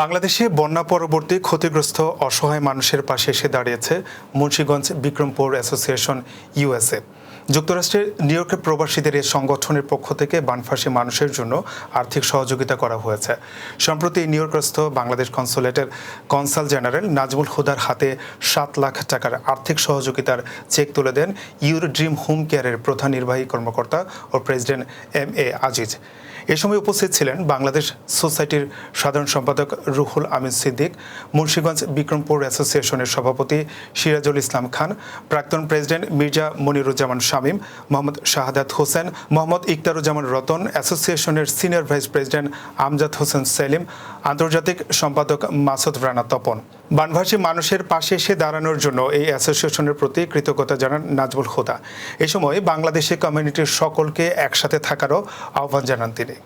বাংলাদেশে বন্যা পরবর্তী ক্ষতিগ্রস্ত অসহায় মানুষের পাশে এসে দাঁড়িয়েছে মুন্সীগঞ্জ বিক্রমপুর অ্যাসোসিয়েশন ইউএসএ। যুক্তরাষ্ট্রের নিউ ইয়র্কের প্রবাসীদের এই সংগঠনের পক্ষ থেকে বানফাসী মানুষের জন্য আর্থিক সহযোগিতা করা হয়েছে। সম্প্রতি নিউ ইয়র্কস্থ বাংলাদেশ কনসুলেটের কনসাল জেনারেল নাজমুল হুদার হাতে সাত লাখ টাকার আর্থিক সহযোগিতার চেক তুলে দেন ইউর ড্রিম হোম কেয়ারের প্রধান নির্বাহী কর্মকর্তা ও প্রেসিডেন্ট এম এ আজিজ। এ সময় উপস্থিত ছিলেন বাংলাদেশ সোসাইটির সাধারণ সম্পাদক রুহুল আমিন সিদ্দিক, মুন্সীগঞ্জ বিক্রমপুর অ্যাসোসিয়েশনের সভাপতি সিরাজুল ইসলাম খান, প্রাক্তন প্রেসিডেন্ট মির্জা মনিরুজ্জামান শামীম, মোহাম্মদ শাহাদাত হোসেন, মোহাম্মদ ইকতারুজ্জামান রতন, অ্যাসোসিয়েশনের senior vice president Amjad Hossain Selim, আন্তর্জাতিক সম্পাদক মাসুদ রানা তপন। বানভাসী মানুষের পাশে এসে দাঁড়ানোর জন্য এই অ্যাসোসিয়েশনের প্রতি কৃতজ্ঞতা জানান নাজমুল হুদা। এ সময় বাংলাদেশি কমিউনিটির সকলকে একসাথে থাকারও আহ্বান জানান তিনি।